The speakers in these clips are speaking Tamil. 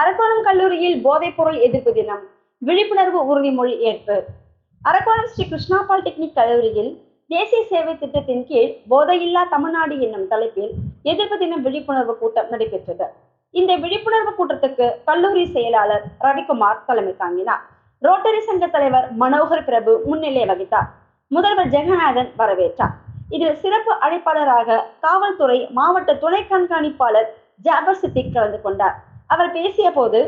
அரக்கோணம் போதைப்பொருள் எதிர்ப்பு தினம். விழிப்புணர்வு உறுதிமொழி ஏற்பு. அரக்கோணம் ஸ்ரீ கிருஷ்ணா பாலிடெக்னிக் கல்லூரியில் தேசிய சேவை திட்டத்தின் கீழ் போதையில்லா தமிழ்நாடு என்னும் தலைப்பில் எதிர்ப்பு தின விழிப்புணர்வு கூட்டம் நடைபெற்றது. இந்த விழிப்புணர்வு கூட்டத்துக்கு கல்லூரி செயலாளர் ரவிக்குமார் தலைமை தாங்கினார். ரோட்டரி சங்க தலைவர் மனோகர் பிரபு முன்னிலை வகித்தார். முதல்வர் ஜெகநாதன் வரவேற்றார். இதில் சிறப்பு அழைப்பாளராக காவல்துறை மாவட்ட துணை கண்காணிப்பாளர் ஜாபர் சித்திக் கலந்து கொண்டார். அவர் பேசிய போது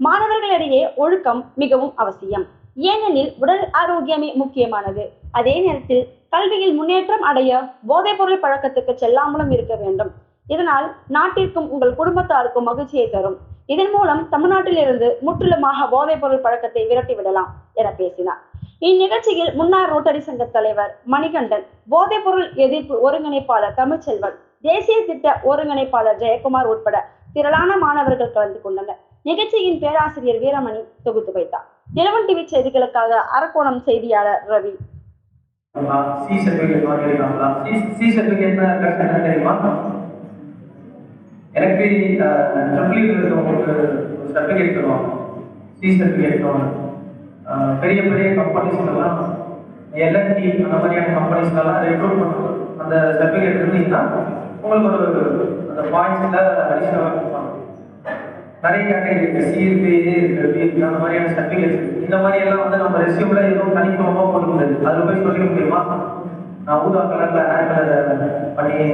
மாணவர்களிடையே ஒழுக்கம் மிகவும் அவசியம். ஏனெனில் உடல் ஆரோக்கியமே முக்கியமானது. அதே நேரத்தில் கல்வியில் முன்னேற்றம் அடைய போதைப்பொருள் பழக்கத்துக்கு செல்லாமலும் இருக்க வேண்டும். இதனால் நாட்டிற்கும் உங்கள் குடும்பத்தாருக்கும் மகிழ்ச்சியை தரும். இதன் மூலம் தமிழ்நாட்டிலிருந்து முற்றிலுமாக போதைப்பொருள் பழக்கத்தை விரட்டி விடலாம் என பேசினார். இந்நிகழ்ச்சியில் முன்னாள் ரோட்டரி சங்க தலைவர் மணிகண்டன் போதைப்பொருள் எதிர்ப்பு ஒருங்கிணைப்பாளர் தமிழ்ச்செல்வன் தேசிய திட்ட ஒருங்கிணைப்பாளர் ஜெயக்குமார் உட்பட திரளான மாணவர்கள் கலந்து கொண்டனர். நிகழ்ச்சியின் பேராசிரியர் வீரமணி தொகுத்து வைத்தார். இளவன் டிவி செய்திகளுக்காக அரக்கோணம் செய்தியாளர் ரவி. சி சர்டிஃபிகேட் தெரியுமா? எனக்கு ட்ரிபிள் சர்டிஃபிகேட் தருவாங்க. சி சர்டிஃபிகேட் பெரிய பெரிய கம்பெனிஸ்லாம் எல்என்டி அந்த மாதிரியான கம்பெனிஸ்லாம் ரெக்ரூட் பண்ணுவோம் அந்த சர்டிஃபிகேட் இருந்தீங்கன்னா உங்களுக்கு ஒரு அந்த பாயிண்ட்ஸில் அடிஷனலாக கொடுப்பாங்க. நிறைய கேட்டகரி இருக்கு. சி இருக்கு அந்த மாதிரியான சர்டிஃபிகேட்ஸ் இந்த மாதிரி எல்லாம் வந்து நம்ம ரெசியூம்ல எதுவும் தனித்துவமாக கொடுக்க முடியாது. அதுல போய் சொல்லிக்க முடியுமா? நான் ஊதா கலர்ல ஹேர் கலர் பண்ணி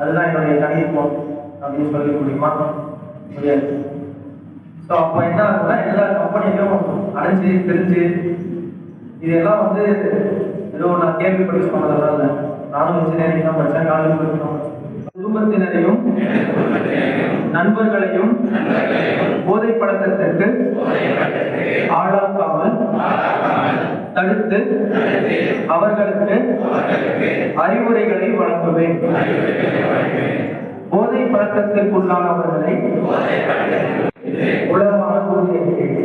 அதுதான் என்னுடைய தனித்துவம் அப்படின்னு சொல்லிக்க முடியுமா? முடியாது. ஸோ அப்போ என்ன ஆகுதுன்னா எல்லா கம்பெனிலையும் அடைஞ்சு தெரிஞ்சு இதெல்லாம் வந்து ஏதோ நான் கேள்விப்பட்டு சொன்னதெல்லாம் இல்லை. நானும் இன்ஜினியரிங் தான் படித்தேன் காலேஜ் படிக்கணும் குடும்பத்தினரையும் நண்பர்களையும் போதை பழக்கத்திற்கு ஆளாக்காமல் தடுத்து அவர்களுக்கு அறிவுரைகளை வழங்குவேன். போதை பழக்கத்திற்குள்ளானவர்களை உலகமான கூறியிருக்கிறேன்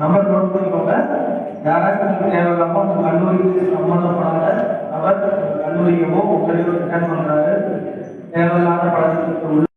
நம்பர் நோட் பண்ணிக்கோங்க யாராச்சும் தேவையில்லாம உங்க கல்லூரிக்கு சம்மந்தப்படாத அவர் கல்லூரியவோ உங்களையோ அட்டென்ட் பண்றாரு. தேவையில்லாத படத்துக்கு